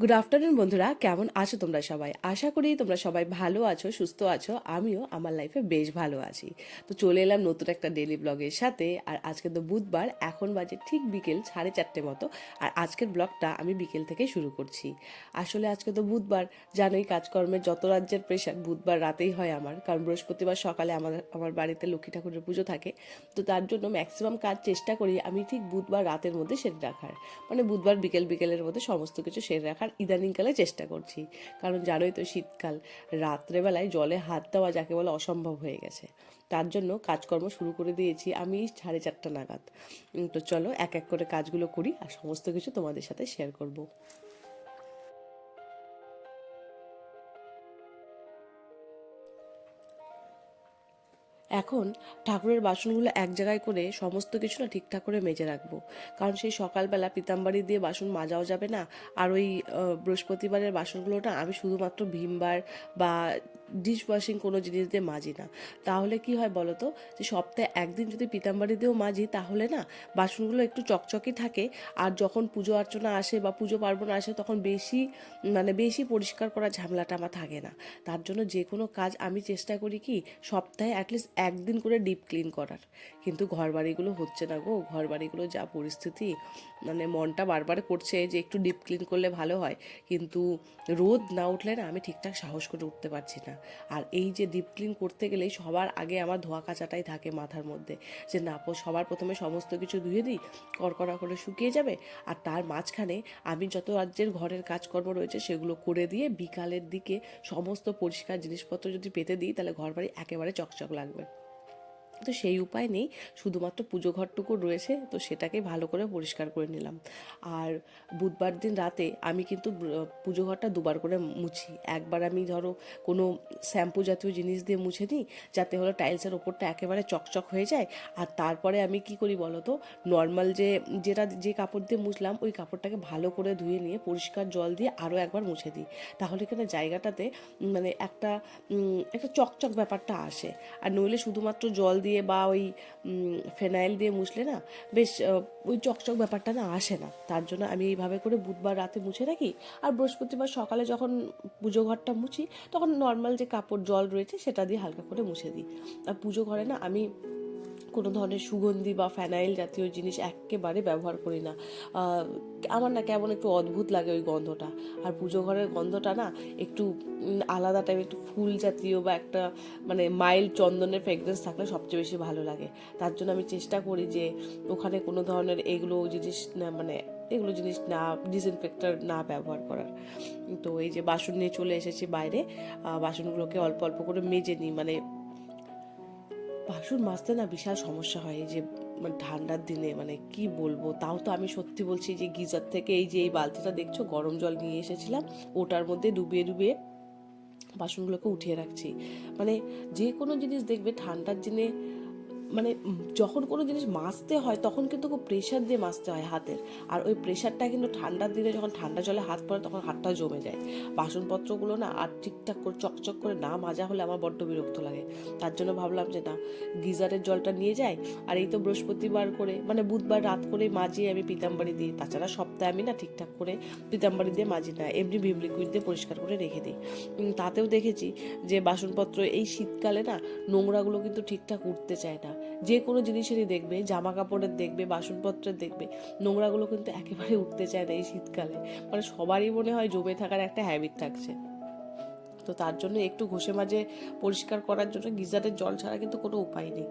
Good afternoon বন্ধুরা। কেমন আছো তোমরা সবাই? আশা করি তোমরা সবাই ভালো আছো, সুস্থ আছো। আমিও আমার লাইফে বেশ ভালো আছি। তো চলে এলাম নতুন একটা ডেলি ব্লগের সাথে। আর আজকে তো বুধবার, এখন বাজে ঠিক বিকেল সাড়ে চারটে মতো। আর আজকের ব্লগটা আমি বিকেল থেকে শুরু করছি। আসলে আজকে তো বুধবার, জানোই কাজকর্মের যত রাজ্যের প্রেশার বুধবার রাতেই হয় আমার। কারণ বৃহস্পতিবার সকালে আমার আমার বাড়িতে লক্ষ্মী ঠাকুরের পুজো থাকে। তো তার জন্য ম্যাক্সিমাম কাজ চেষ্টা করি আমি ঠিক বুধবার রাতের মধ্যে সেরে রাখার। মানে বুধবার বিকেল, বিকেলের মধ্যে সমস্ত কিছু সেরে রাখার। ইদানিংকালে চেষ্টা করছি। কারণ জানোই তো শীতকাল, রাত্রেবেলায় জলে হাত দেওয়া যাকে বলে অসম্ভব হয়ে গেছে। তার জন্য কাজকর্ম শুরু করে দিয়েছি আমি সাড়ে চারটা নাগাদ। তো চলো এক এক করে কাজগুলো করি আর সমস্ত কিছু তোমাদের সাথে শেয়ার করব। এখন ঠাকুরের বাসনগুলো এক জায়গায় করে সমস্ত কিছু না ঠিকঠাক করে মেজে রাখব। কারণ সেই সকালবেলা পিতাম্বারি দিয়ে বাসন মাজাও যাবে না। আর ওই বৃহস্পতিবারের বাসনগুলো না আমি শুধুমাত্র ভীমবার বা ডিশ ওয়াশিং কোনো জিনিস দিয়ে মাজি না। তাহলে কি হয় বলো তো? যে সপ্তাহে একদিন যদি পিতাম্বারি দিয়েও মাজি, তাহলে না বাসনগুলো একটু চকচকে থাকে। আর যখন পুজো অর্চনা আসে বা পুজো পার্বণ আসে, তখন বেশি মানে বেশি পরিষ্কার করার ঝামেলাটা আমার থাকে না। তার জন্য যে কোনো কাজ আমি চেষ্টা করি কি সপ্তাহে অ্যাটলিস্ট একদিন করে ডিপ ক্লিন করার। কিন্তু ঘর বাড়িগুলো হচ্ছে না গো। ঘর বাড়িগুলো যা পরিস্থিতি মানে মনটা বারবার করছে যে একটু ডিপ ক্লিন করলে ভালো হয়। কিন্তু রোদ না উঠলে না আমি ঠিকঠাক সাহস করে উঠতে পারছি না। আর এই যে ডিপ ক্লিন করতে গেলেই সবার আগে আমার ধোয়া কাচাটাই থাকে মাথার মধ্যে। যে না সবার প্রথমে সমস্ত কিছু ধুয়ে দিই, কড়কড়া করে শুকিয়ে যাবে। আর তার মাঝখানে আমি যত রাজ্যের ঘরের কাজকর্ম রয়েছে সেগুলো করে দিয়ে বিকালের দিকে সমস্ত পরিষ্কার জিনিসপত্র যদি পেতে দিই, তাহলে ঘর বাড়ি একেবারে চকচক লাগবে। তো সেই উপায় নেই। শুধুমাত্র পুজো ঘরটুকু রয়েছে, তো সেটাকে ভালো করে পরিষ্কার করে নিলাম। আর বুধবার দিন রাতে আমি কিন্তু পুজো ঘরটা দুবার করে মুছি। একবার আমি ধরো কোনো শ্যাম্পু জাতীয় জিনিস দিয়ে মুছে নিই, যাতে হলো টাইলসের ওপরটা একেবারে চকচক হয়ে যায়। আর তারপরে আমি কি করি বলো তো, নর্মাল যে, যেটা, যে কাপড় দিয়ে মুছলাম, ওই কাপড়টাকে ভালো করে ধুয়ে নিয়ে পরিষ্কার জল দিয়ে আরও একবার মুছে দিই। তাহলে কেন জায়গাটাতে মানে একটা একটা চকচক ব্যাপারটা আসে। আর নইলে শুধুমাত্র জল দিয়ে বা ওই ফেনাইল দিয়ে মুছলে না, বেশ ওই চকচক ব্যাপারটা না আসে না। তার জন্য আমি এইভাবে করে বুধবার রাতে মুছে রাখি। আর বৃহস্পতিবার সকালে যখন পুজো ঘরটা মুছি, তখন নর্মাল যে কাপড় জল রয়েছে সেটা দিয়ে হালকা করে মুছে দিই। আর পুজো ঘরে না আমি কোনো ধরনের সুগন্ধি বা ফ্যানাইল জাতীয় জিনিস একেবারে ব্যবহার করি না। আমার না কেমন একটু অদ্ভুত লাগে ওই গন্ধটা। আর পুজো ঘরের গন্ধটা না একটু আলাদা টাইপের একটু ফুল জাতীয় বা একটা মানে মাইল্ড চন্দনের ফ্রেগরেন্স থাকলে সবচেয়ে বেশি ভালো লাগে। তার জন্য আমি চেষ্টা করি যে ওখানে কোনো ধরনের এগুলো জিনিস না মানে এগুলো জিনিস না ডিসইনফেক্টর না ব্যবহার করার। তো এই যে বাসন নিয়ে চলে এসেছি বাইরে বাসনগুলোকে অল্প অল্প করে মেজে নিই মানে বাসন মাজতে না বিশাল সমস্যা হয় যে মানে ঠান্ডার দিনে মানে কি বলব? তাও তো আমি সত্যি বলছি যে গিজার থেকে এই যে এই বালতিটা দেখছ, গরম জল নিয়ে এসেছিলাম, ওটার মধ্যে ডুবিয়ে ডুবিয়ে বাসনগুলোকে উঠিয়ে রাখছি। মানে যে কোনো জিনিস দেখবে, ঠান্ডার দিনে মানে যখন কোনো জিনিস মাজতে হয়, তখন কিন্তু খুব প্রেশার দিয়ে মাজতে হয় হাতের। আর ওই প্রেশারটা কিন্তু ঠান্ডার দিনে যখন ঠান্ডা জলে হাত পড়ে, তখন হাতটা জমে যায়। বাসনপত্রগুলো না আর ঠিকঠাক করে, চকচক করে না মাজা হলে আমার বড্ড বিরক্ত লাগে। তার জন্য ভাবলাম যে, না, গিজারের জলটা নিয়ে যাই। আর এই তো বৃহস্পতিবার করে মানে বুধবার রাত করে মাজিয়ে আমি পিতাম্বারি দিই। তাছাড়া সপ্তাহে আমি না ঠিকঠাক করে পিতাম্বারি দিয়ে মাজি না, এমনি ভিম লিকুইড দিয়ে পরিষ্কার করে রেখে দিই। তাতেও দেখেছি যে, বাসনপত্র এই শীতকালে না নোংরাগুলো কিন্তু ঠিকঠাক উঠতে চায় না। যে কোনো জিনিসেরই দেখবে জামা কাপড়ের দেখবে, বাসনপত্রের দেখবে, নোংরাগুলো কিন্তু একেবারে উঠতে চায় না এই শীতকালে। মানে সবারই মনে হয় জমে থাকার একটা হ্যাবিট থাকছে। তো তার জন্য একটু ঘষে মাঝে পরিষ্কার করার জন্য গিজারের জল ছাড়া কিন্তু কোনো উপায় নেই।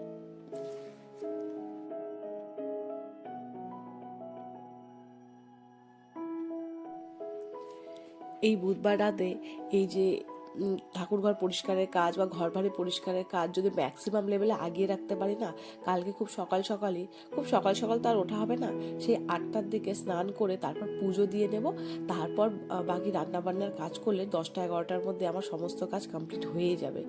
এই বুধবার রাতে এই যে ঠাকুরঘর পরিষ্কারের কাজ বা ঘর বাড়ি পরিষ্কারের কাজ যদি ম্যাক্সিমাম লেভেলে আগিয়ে রাখতে পারি না, কালকে খুব সকাল সকালই, খুব সকাল সকাল তো আর ওঠা হবে না, সেই আটটার দিকে স্নান করে তারপর পুজো দিয়ে নেব, তারপর বাকি রান্না বান্নার কাজ করলে দশটা এগারোটার মধ্যে আমার সমস্ত কাজ কমপ্লিট হয়ে যাবে।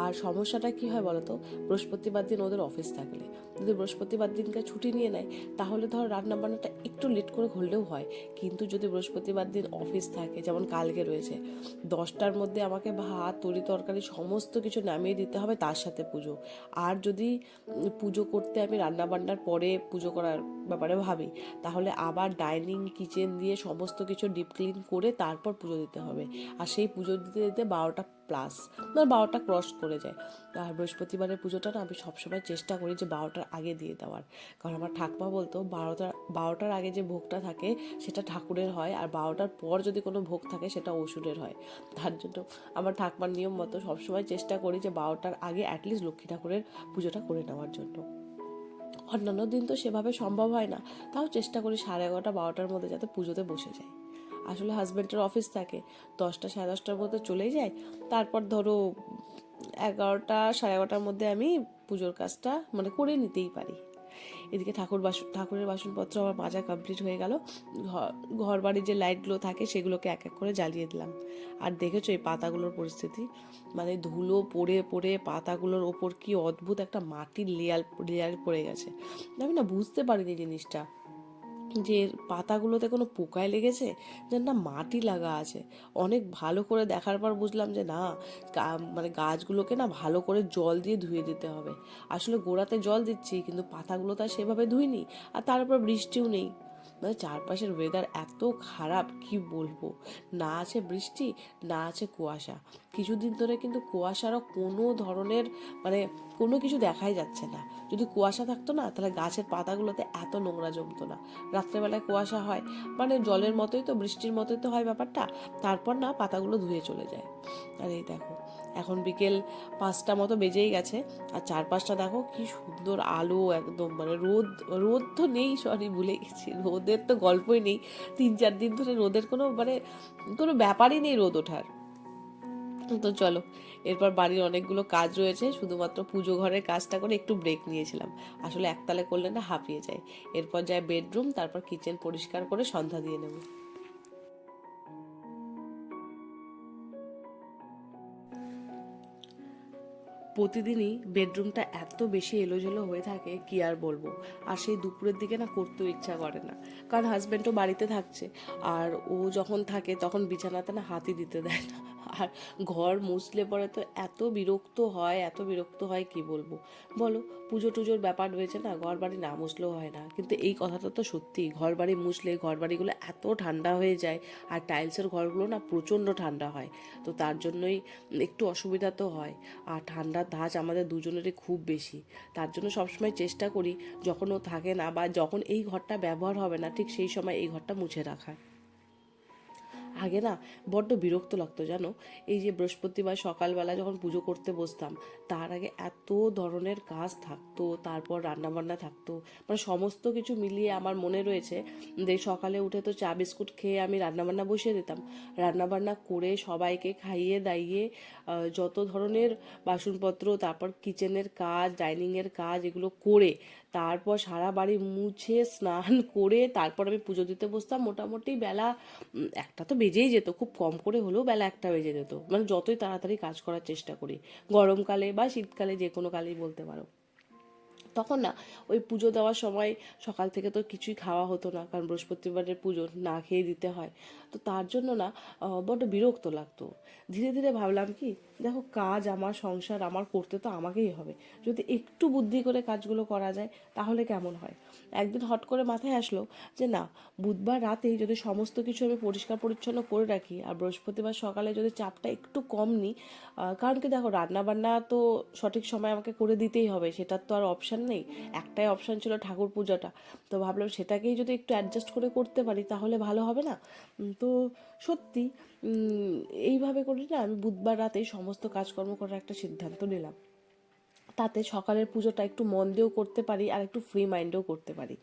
আর সমস্যাটা কি হয় বলতো বৃহস্পতিবার দিন ওদের অফিস থাকলে। যদি বৃহস্পতিবার দিনকে ছুটি নিয়ে নেয়, তাহলে ধর রান্না বান্নাটা একটু লেট করে হলেও হয়। কিন্তু যদি বৃহস্পতিবার দিন অফিস থাকে, যেমন কালকে রয়েছে, দশটার মধ্যে আমাকে আমাকে ভাত, তরি তরকারি সমস্ত কিছু নামিয়ে দিতে হবে তার সাথে পুজো। আর যদি পুজো করতে আমি রান্নাবান্নার পরে পুজো করার ব্যাপারে ভাবি, তাহলে আবার ডাইনিং, কিচেন দিয়ে সমস্ত কিছু ডিপ ক্লিন করে তারপর পুজো দিতে হবে। আর সেই পুজো দিতে দিতে বারোটা প্লাস ধর বারোটা ক্রস করে যায়। আর বৃহস্পতিবারের পুজোটা না আমি সবসময় চেষ্টা করি যে বারোটার আগে দিয়ে দেওয়ার। কারণ আমার ঠাকমা বলতো বারোটার বারোটার আগে যে ভোগটা থাকে সেটা ঠাকুরের হয় আর বারোটার পর যদি কোনো ভোগ থাকে সেটা অসুরের হয়। তার জন্য আমার ঠাকমার নিয়ম মতো সবসময় চেষ্টা করি যে বারোটার আগে অ্যাটলিস্ট লক্ষ্মী ঠাকুরের পুজোটা করে নেওয়ার জন্য। অন্যান্য দিন তো সেভাবে সম্ভব হয় না। তাও চেষ্টা করি সাড়ে এগারোটা, বারোটার মধ্যে যাতে পুজোতে বসে যায়। আসলে হাজব্যান্ডের অফিস থাকে। দশটা সাড়ে দশটার মধ্যে চলেই যায়। তারপর ধরো এগারোটা, সাড়ে এগারোটার মধ্যে আমি পুজোর কাজটা মানে করে নিতেই পারি। এদিকে ঠাকুর বাসন ঠাকুরের বাসনপত্র আমার মাজা কমপ্লিট হয়ে গেল। ঘর বাড়ির যে লাইটগুলো থাকে সেগুলোকে এক এক করে জ্বালিয়ে দিলাম। আর দেখেছ এই পাতাগুলোর পরিস্থিতি? মানে ধুলো পড়ে পড়ে পাতাগুলোর ওপর কি অদ্ভুত একটা মাটির লেয়ার লেয়ার পড়ে গেছে। আমি না বুঝতে পারিনি জিনিসটা। যে পাতাগুলোতে কোনো পোকায় লেগেছে? যেন না মাটি লাগা আছে। অনেক ভালো করে দেখার পর বুঝলাম যে না মানে গাছগুলোকে না ভালো করে জল দিয়ে ধুয়ে দিতে হবে। আসলে গোড়াতে জল দিচ্ছি, কিন্তু পাতাগুলো তো আর সেভাবে ধুইনি, আর তার উপর বৃষ্টিও নেই। মানে চারপাশের ওয়েদার এত খারাপ, কি বলব? না আছে বৃষ্টি, না আছে কুয়াশা। কিছুদিন ধরে কিন্তু কুয়াশারও কোনো ধরনের মানে কোনো কিছু দেখাই যাচ্ছে না। যদি কুয়াশা থাকতো না, তাহলে গাছের পাতাগুলোতে এত নোংরা জমতো না। রাত্রেবেলায় কুয়াশা হয় মানে জলের মতোই তো, বৃষ্টির মতোই তো হয় ব্যাপারটা, তারপর না পাতাগুলো ধুয়ে চলে যায়। আর এই দেখো এখন বিকেল পাঁচটা মতো বেজেই গেছে। আর চারপাশটা দেখো কি সুন্দর আলো একদম মানে রোদ রোদ তো নেই সরি ভুলে গেছি। রোদের তো গল্পই নেই। তিন, চার দিন ধরে রোদের কোনো মানে কোনো ব্যাপারই নেই রোদ ওঠার। তো চলো, এরপর বাড়ির অনেকগুলো কাজ রয়েছে, শুধুমাত্র পুজো ঘরের কাজটা করে একটু ব্রেক নিয়েছিলাম। আসলে একতালে করলে না হাঁপিয়ে যায়। এরপর যায় বেডরুম তারপর কিচেন পরিষ্কার করে সন্ধ্যা দিয়ে নেব। প্রতিদিনই বেডরুমটা এত বেশি এলোজেলো হয়ে থাকে, কি আর বলব? আর সেই দুপুরের দিকে না করতেও ইচ্ছা করে না। কারণ হাজব্যান্ডও বাড়িতে থাকছে, আর ও যখন থাকে তখন বিছানাতে না হাতি দিতে দেয় না। আর ঘর মুছলে পরে তো এত বিরক্ত হয়, এত বিরক্ত হয় কি বলব? বলো পুজো টুজোর ব্যাপার রয়েছে না ঘর বাড়ি না মুছলেও হয় না। কিন্তু এই কথাটা তো সত্যি ঘর বাড়ি মুছলে ঘর বাড়িগুলো এত ঠান্ডা হয়ে যায় আর টাইলসের ঘরগুলো না প্রচণ্ড ঠান্ডা হয়। তো তার জন্যই একটু অসুবিধা তো হয়। আর ঠান্ডার ধাঁচ আমাদের দুজনেরই খুব বেশি। তার জন্য সবসময় চেষ্টা করি যখন ও থাকে না বা যখন এই ঘরটা ব্যবহার হবে না, ঠিক সেই সময় এই ঘরটা মুছে রাখার। আগে না বড্ড বিরক্ত লাগতো, জানো? এই যে বৃহস্পতিবার সকালবেলা যখন পুজো করতে বসতাম, তার আগে এত ধরনের কাজ থাকতো, তারপর রান্নাবান্না থাকতো মানে সমস্ত কিছু মিলিয়ে আমার মনে রয়েছে যে সকালে উঠে তো চা বিস্কুট খেয়ে আমি রান্নাবান্না বসিয়ে দিতাম। রান্নাবান্না করে সবাইকে খাইয়ে দাইয়ে যত ধরনের বাসনপত্র, তারপর কিচেনের কাজ ডাইনিংয়ের কাজ, এগুলো করে তারপর সারা বাড়ি মুছে স্নান করে তারপর আমি পুজো দিতে বসতাম। মোটামুটি বেলা একটা তো বেজেই যেত, খুব কম করে হলেও বেলা একটা বেজে যেত। মানে যতই তাড়াতাড়ি কাজ করার চেষ্টা করি, গরমকালে বা শীতকালে যে কোনো কালেই বলতে পারো। তখন না, ওই পুজো দেওয়ার সময় সকাল থেকে তো কিছুই খাওয়া হতো না, কারণ বৃহস্পতিবারের পুজো না খেয়ে দিতে হয়। তো তার জন্য না বড্ড বিরক্ত লাগতো। ধীরে ধীরে ভাবলাম কি, দেখো কাজ আমার, সংসার আমার, করতে তো আমাকেই হবে। যদি একটু বুদ্ধি করে কাজগুলো করা যায়, তাহলে কেমন হয়? একদিন হট করে মাথায় আসলো যে না, বুধবার রাতেই যদি সমস্ত কিছু আমি পরিষ্কার পরিচ্ছন্ন করে রাখি, আর বৃহস্পতিবার সকালে যদি চাপটা একটু কম নিই কারণ কি দেখো রান্না বান্না তো সঠিক সময় আমাকে করে দিতেই হবে, সেটার তো আর অপশান নেই। একটাই অপশান ছিল ঠাকুর পূজাটা। তো ভাবলাম সেটাকেই যদি একটু অ্যাডজাস্ট করে করতে পারি তাহলে ভালো হবে না? তো সত্যি এইভাবে করে না আমি বুধবার রাতেই সমস্ত কাজকর্ম করার একটা সিদ্ধান্ত নিলাম। তাতে সকালের পুজোটা একটু মন দিয়েও করতে পারি আর একটু ফ্রি মাইন্ডেও করতে পারি।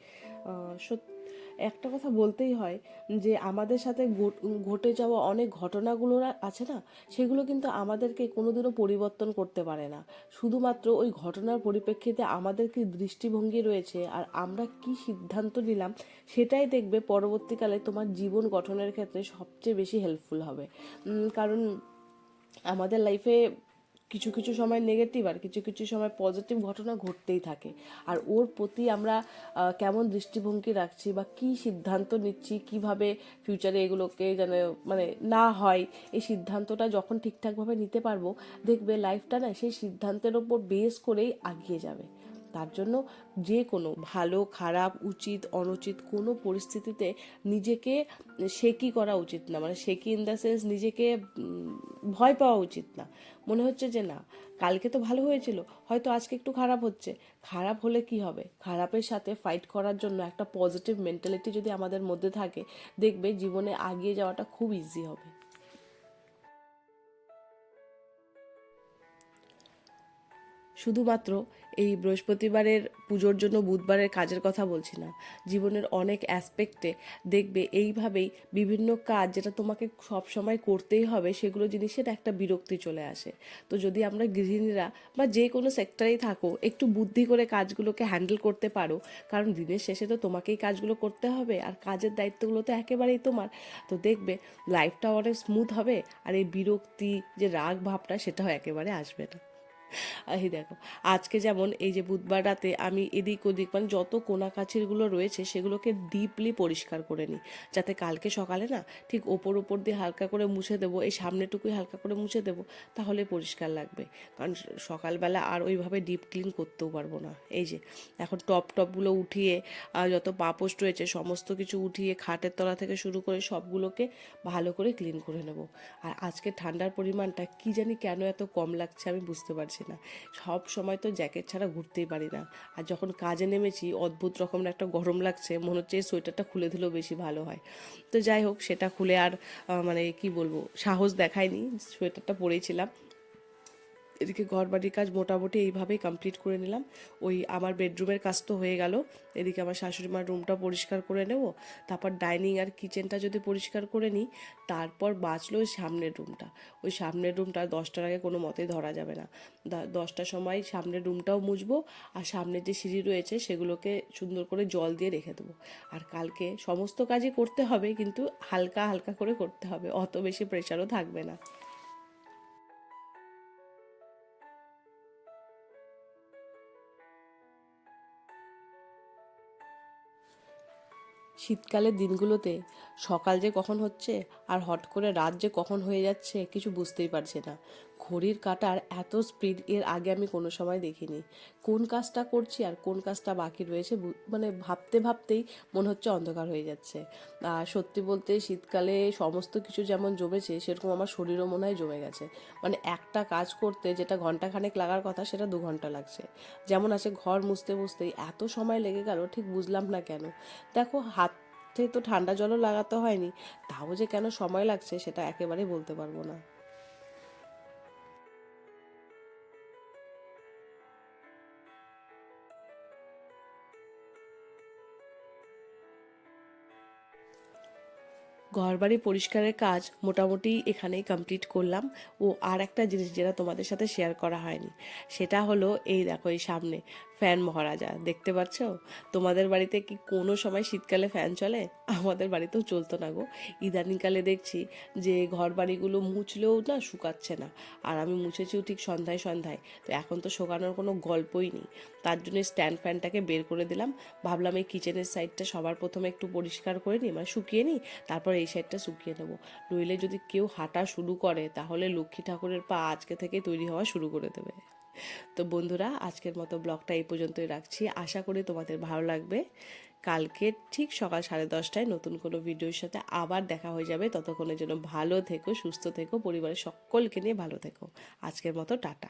আহ, সত- একটা কথা বলতেই হয় যে আমাদের সাথে ঘট- যাওয়া অনেক ঘটনাগুলো আছে না, সেগুলো কিন্তু আমাদেরকে কোনোদিনও পরিবর্তন করতে পারে না। শুধুমাত্র ওই ঘটনার পরিপ্রেক্ষিতে আমাদের কি দৃষ্টিভঙ্গি রয়েছে আর আমরা কি সিদ্ধান্ত নিলাম সেটাই দেখবে পরবর্তীকালে তোমার জীবন গঠনের ক্ষেত্রে সবচেয়ে বেশি হেল্পফুল হবে। কারণ আমাদের লাইফে কিছু কিছু সময় নেগেটিভ আর কিছু কিছু সময় পজিটিভ ঘটনা ঘটতেই থাকে। আর ওর প্রতি আমরা কেমন দৃষ্টিভঙ্গি রাখছি বা কি সিদ্ধান্ত নিচ্ছি, কীভাবে ফিউচারে এগুলোকে যেন মানে না হয়, এই সিদ্ধান্তটা যখন ঠিকঠাকভাবে নিতে পারব, দেখবে লাইফটা না সেই সিদ্ধান্তের ওপর বেস করেই আগিয়ে যাবে। তার জন্য যে কোনো ভালো, খারাপ, উচিত, অনুচিত কোনো পরিস্থিতিতে নিজেকে শেকি করা উচিত না। মানে শেকি ইন দ্য সেন্স নিজেকে ভয় পাওয়া উচিত না। মনে হচ্ছে যে না, কালকে তো ভালো হয়েছিল, হয়তো আজকে একটু খারাপ হচ্ছে। খারাপ হলে কি হবে? খারাপের সাথে ফাইট করার জন্য একটা পজিটিভ মেন্টালিটি যদি আমাদের মধ্যে থাকে, দেখবে জীবনে আগিয়ে যাওয়াটা খুব ইজি হবে। শুধুমাত্র এই বৃহস্পতিবারের পুজোর জন্য বুধবারের কাজের কথা বলছি না। জীবনের অনেক অ্যাসপেক্টে দেখবে এইভাবেই বিভিন্ন কাজ যেটা তোমাকে সব সময় করতেই হবে, সেগুলো জিনিসের একটা বিরক্তি চলে আসে। তো যদি আমরা গৃহিণীরা বা যে কোনো সেক্টরেই থাকো, একটু বুদ্ধি করে কাজগুলোকে হ্যান্ডেল করতে পারো, কারণ দিনের শেষে তো তোমাকেই কাজগুলো করতে হবে আর কাজের দায়িত্বগুলো তো একেবারেই তোমার। তো দেখবে লাইফটা অনেক স্মুথ হবে আর এই বিরক্তি, যে রাগ ভাবটা সেটাও একেবারে আসবে না। এই দেখো, আজকে যেমন এই যে বুধবার রাতে আমি এদিক ওদিক মানে যত কোনা কাছিরগুলো রয়েছে সেগুলোকে ডিপলি পরিষ্কার করে নিই। যাতে কালকে সকালে না ঠিক ওপর ওপর দিয়ে হালকা করে মুছে দেবো, এই সামনেটুকুই হালকা করে মুছে দেবো, তাহলে পরিষ্কার লাগবে। কারণ সকালবেলা আর ওইভাবে ডিপ ক্লিন করতেও পারব না। এই যে, এখন টপ টপগুলো উঠিয়ে যত পাপোস্ট রয়েছে সমস্ত কিছু উঠিয়ে খাটের তলা থেকে শুরু করে সবগুলোকে ভালো করে ক্লিন করে নেব। আর আজকে ঠান্ডার পরিমাণটা কি জানি কেন এত কম লাগছে আমি বুঝতে পারছি না। সব সময় তো জ্যাকেট ছাড়া ঘুরতেই পারি না। আর যখন কাজে নেমেছি, অদ্ভুত রকমের একটা গরম লাগছে, মনে হচ্ছে সোয়েটারটা খুলে দিলেও বেশি ভালো হয়। তো যাই হোক, সেটা খুলে আর মানে কি বলব, সাহস দেখায়নি। সোয়েটারটা পরেছিলাম এদিকে ঘর বাড়ির কাজ মোটামুটি এইভাবেই কমপ্লিট করে নিলাম। ওই আমার বেডরুমের কাজ তো হয়ে গেল। এদিকে আমার শাশুড়ি মার রুমটা পরিষ্কার করে নেব। তারপর ডাইনিং আর কিচেনটা যদি পরিষ্কার করে নিই, তারপর বাঁচলো ওই সামনের রুমটা ওই সামনের রুমটা দশটার আগে কোনো মতেই ধরা যাবে না। দশটার সময় সামনের রুমটাও মুছবো আর সামনের যে সিঁড়ি রয়েছে সেগুলোকে সুন্দর করে জল দিয়ে রেখে দেবো। আর কালকে সমস্ত কাজই করতে হবে, কিন্তু হালকা হালকা করে করতে হবে, অত বেশি প্রেশারও থাকবে না। শীতকালের দিনগুলোতে সকাল যে কখন হচ্ছে আর হট করে রাত যে কখন হয়ে যাচ্ছে কিছু বুঝতেই পারছে না। ঘড়ির কাটার এত স্পিড এর আগে আমি কোনো সময় দেখিনি। কোন কাজটা করছি আর কোন কাজটা বাকি রয়েছে মানে ভাবতে ভাবতেই মনে হচ্ছে অন্ধকার হয়ে যাচ্ছে। আর সত্যি বলতে শীতকালে সমস্ত কিছু যেমন জমেছে, সেরকম আমার শরীরও মনে হয় জমে গেছে। মানে একটা কাজ করতে যেটা ঘন্টাখানেক লাগার কথা, সেটা দু ঘণ্টা লাগছে। যেমন আছে ঘর মুছতে, মুছতেই এত সময় লেগে গেল, ঠিক বুঝলাম না কেন। দেখো, হাতে তো ঠান্ডা জলও লাগাতে হয়নি, তাও যে কেন সময় লাগছে সেটা একেবারে বলতে পারব না। ঘরবাড়ি পরিষ্কারের কাজ মোটামুটি এখানেই কমপ্লিট করলাম, ও আর একটা জিনিস যেটা তোমাদের সাথে শেয়ার করা হয়নি, সেটা হলো এই দেখো এই সামনে ফ্যান মহারাজা, দেখতে পাচ্ছ তোমাদের বাড়িতে কি কোনো সময় শীতকালে ফ্যান চলে? আমাদের বাড়িতেও চলতো না গো। ইদানিংকালে দেখছি যে ঘর বাড়িগুলো মুছলেও না শুকাচ্ছে না। আর আমি মুছেছিও ঠিক সন্ধ্যায় সন্ধ্যায়। তো এখন তো শোকানোর কোনো গল্পই নেই। তার জন্য স্ট্যান্ড ফ্যানটাকে বের করে দিলাম। ভাবলাম এই কিচেনের সাইডটা সবার প্রথমে একটু পরিষ্কার করে নিই মানে শুকিয়ে নিই, তারপর এই সাইডটা শুকিয়ে নেব। নইলে যদি কেউ হাঁটা শুরু করে, তাহলে লক্ষ্মী ঠাকুরের পা আজকে থেকে তৈরি হওয়া শুরু করে দেবে। তো বন্ধুরা, আজকের মতো ব্লগটা এই পর্যন্তই রাখছি। আশা করি তোমাদের ভালো লাগবে। কালকে ঠিক সকাল সাড়ে দশটায় নতুন কোনো ভিডিওর সাথে আবার দেখা হয়ে যাবে। ততক্ষণের জন্য ভালো থেকো, সুস্থ থেকো, পরিবারের সকলকে নিয়ে ভালো থেকো। আজকের মতো টাটা।